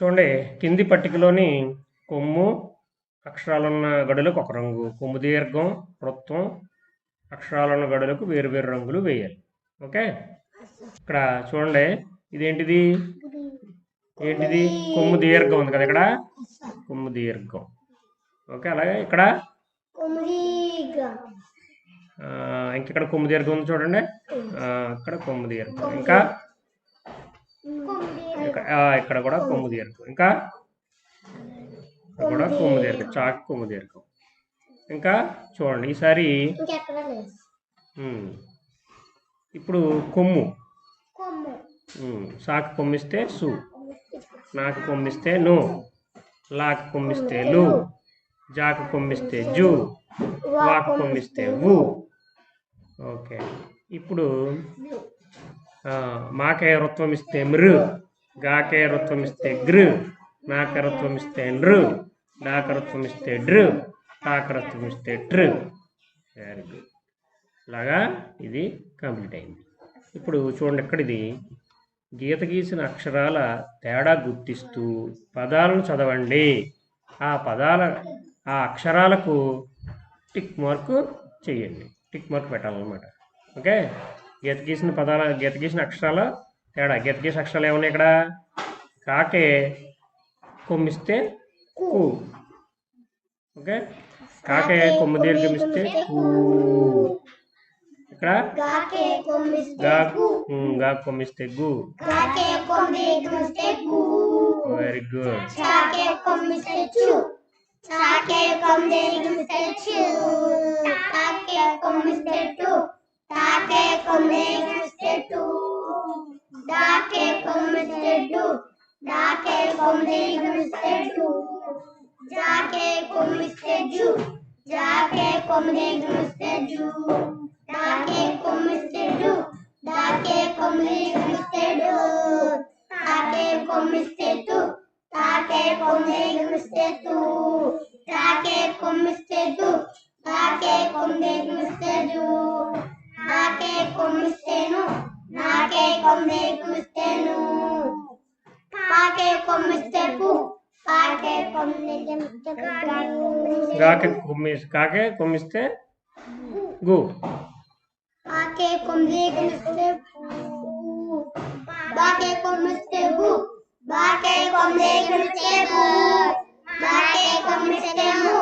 చూడండి కింది పట్టికలోని కొమ్ము అక్షరాలున్న గడులకు ఒక రంగు. కొమ్ము దీర్ఘం వృత్తం అక్షరాలున్న గడులకు వేరు వేరు రంగులు వేయాలి. ఓకే? ఇక్కడ చూడండి ఇదేంటిది? ఏంటిది? కొమ్ము దీర్ఘం ఉంది కదా ఇక్కడ? కొమ్ము దీర్ఘం. ఓకే అలాగే ఇక్కడ? ఇంకెక్కడ కొమ్ము దీర్ఘం ఉంది చూడండి. ఇక్కడ కొమ్ము దీర్ఘం. ఇంకా? ఇక్కడ కూడా కొమ్ము దీర్ఘం ఇంకా కూడా కొమ్ము దీర్ఘం చాక్ కొమ్ము దీర్ఘం ఇంకా చూడండి ఈసారి ఇప్పుడు కొమ్ము. సాకు కొమ్మిస్తే సు. నాకు కొమ్మిస్తే ను. లాకు కొమ్మిస్తే లు. జాకు కొమ్మిస్తే జు. వాకు కొమ్మిస్తే వు. ఓకే. ఇప్పుడు మాకే రుత్వం ఇస్తే మృ గాకే రుత్వం ఇస్తే గృ నాకరత్వం ఇస్తే నృ డాకరత్వం ఇస్తే డ్రు టాకరత్వం ఇస్తే ట్రు వెరీ గుడ్ ఇలాగా ఇది కంప్లీట్ అయింది. ఇప్పుడు చూడండి ఎక్కడ ఇది? గీత గీసిన అక్షరాల తేడా గుర్తిస్తూ పదాలను చదవండి. ఆ పదాల ఆ అక్షరాలకు టిక్ మార్క్ చేయండి. టిక్ మార్క్ పెట్టాలన్నమాట. ఓకే? గీత గీసిన పదాల గీత గీసిన అక్షరాల తేడా గీత గీసిన అక్షరాలు ఏమున్నాయి ఇక్కడ? కాకే కొమ్మిస్తే కు. ఓకే? కాకే కొమ్ము దీర్ఘమిస్తే కూ. ఇక్కడ గాకే కొమ్మిస్తే గా ఉమ్, గా కొమ్మిస్తే గు. గాకే కొమ్మిస్తే గు వెరీ గుడ్. చాకే కొమ్మిస్తే చు. చాకే కొమ్మిస్తే టు దాకే కొమ్మిస్తే టు జాకే కొమ్మిస్తే జు జాకే కొమ్మిస్తే జు దాకే కొమ్మిస్తే డు దాకే కొమ్మిస్తే డు తాకే కొమ్మిస్తే తు తాకే కొమ్మిస్తే తు తాకే కొమ్మిస్తే తు తాకే కొమ్మిస్తే జు నాకే కొమ్మిస్తేను నాకే కొమ్మిస్తేను గాకే కొమ్మి కాకే కొమ్మిస్తే గు. కొమ్మిస్తే పు బాకే కొమ్మిస్తే బాకే కొమ్మిస్తే బు బాకే కొమ్మిస్తే ము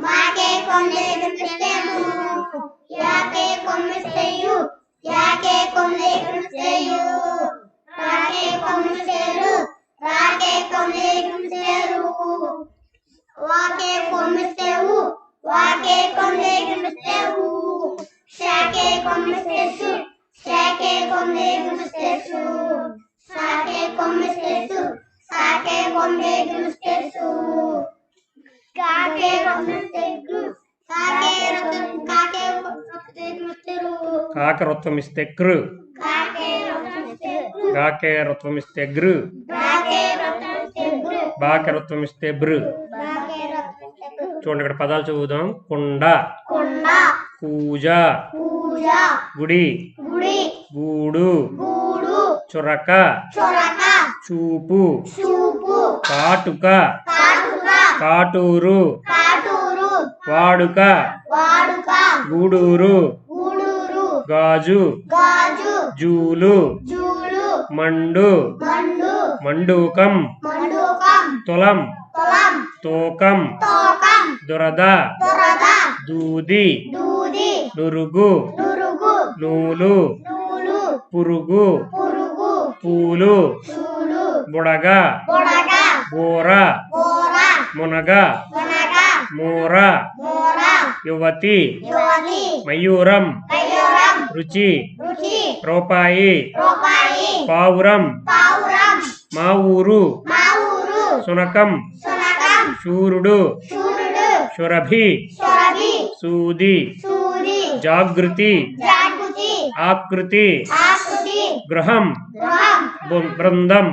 మాకే కొమ్మిస్తే ము యాకే కొమ్మిస్తే యు యాకే కొమ్మిస్తే యు రాకే కొమ్మిస్తే శాకే కొమ్మిస్తే సు శాకే కొమ్మిస్తే సు సాకే కొమ్మిస్తే సు సాకే కొమ్మిస్తే సు కాకే కొమ్మిస్తే గు కాకే రతం కాకే కొమ్మిస్తే రు కాక రుత్వం ఇస్తే కృ కాకే కొమ్మిస్తే గు గాకే రుత్వం ఇస్తే గృ కాకే కొమ్మిస్తే గు బాకే రుత్వం ఇస్తే బృ కాకే కొమ్మిస్తే గు చూడండి ఇక్కడ పదాలు చదువుదాం. కుండ. పూజ గుడి. గుడి. చురక. చొరక. చూపు. చూపు. కాటుక. కాటూరు. వాడుక. వాడుక. గూడూరు. గాజు. గాజు. జూలు. జూలు. మండు. మండు. మండూకం. మండూకం. తులం. తోకం. దురద దురద దూది దూది నురుగు నురుగు నూలు నూలు పురుగు పురుగు పూలు పూలు బుడగ బుడగ బోర బోర మునగ మునగ మూర మోర యువతి యువతి మయూరం మయూరం రుచి రుచి రూపాయి పావురం పావురం మా ఊరు సునకం శూరుడు सुरभि सूदी जागृति आकृति गृहम बृंदम